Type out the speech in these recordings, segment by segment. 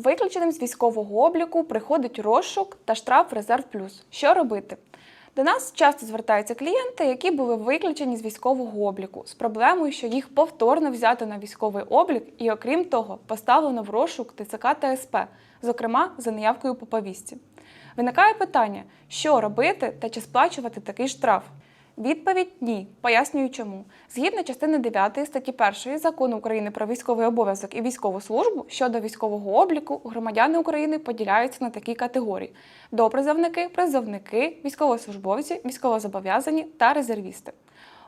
Виключеним з військового обліку приходить розшук та штраф Резерв Плюс. Що робити? До нас часто звертаються клієнти, які були виключені з військового обліку з проблемою, що їх повторно взято на військовий облік і, окрім того, поставлено в розшук ТЦК та СП, зокрема за неявкою по повістці. Виникає питання, що робити та чи сплачувати такий штраф. Відповідь ні. Пояснюю чому. Згідно частини 9 статті 1 закону України про військовий обов'язок і військову службу щодо військового обліку громадяни України поділяються на такі категорії: допризовники, призовники, військовослужбовці, військовозобов'язані та резервісти.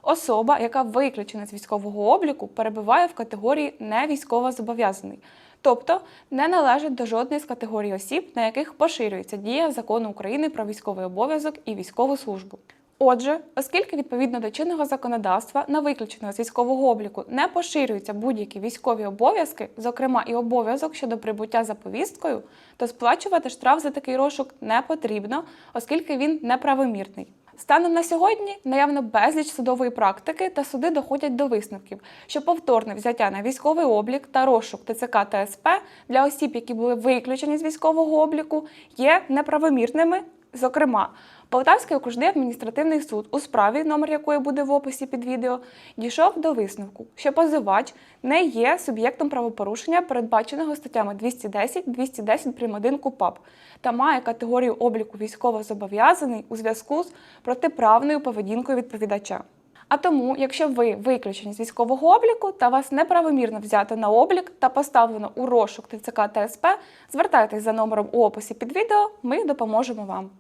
Особа, яка виключена з військового обліку, перебуває в категорії невійськовозобов'язаний, тобто не належить до жодної з категорій осіб, на яких поширюється дія закону України про військовий обов'язок і військову службу. Отже, оскільки відповідно до чинного законодавства на виключеного з військового обліку не поширюються будь-які військові обов'язки, зокрема і обов'язок щодо прибуття за повісткою, то сплачувати штраф за такий розшук не потрібно, оскільки він неправомірний. Станом на сьогодні наявно безліч судової практики та суди доходять до висновків, що повторне взяття на військовий облік та розшук ТЦК та СП для осіб, які були виключені з військового обліку, є неправомірними. Зокрема, Полтавський окружний адміністративний суд, у справі, номер якої буде в описі під відео, дійшов до висновку, що позивач не є суб'єктом правопорушення, передбаченого статтями 210, 210 прим. 1 КУПАП, та має категорію обліку військовозобов'язаний у зв'язку з протиправною поведінкою відповідача. А тому, якщо ви виключені з військового обліку та вас неправомірно взято на облік та поставлено у розшук ТЦК та СП, звертайтесь за номером у описі під відео, ми допоможемо вам.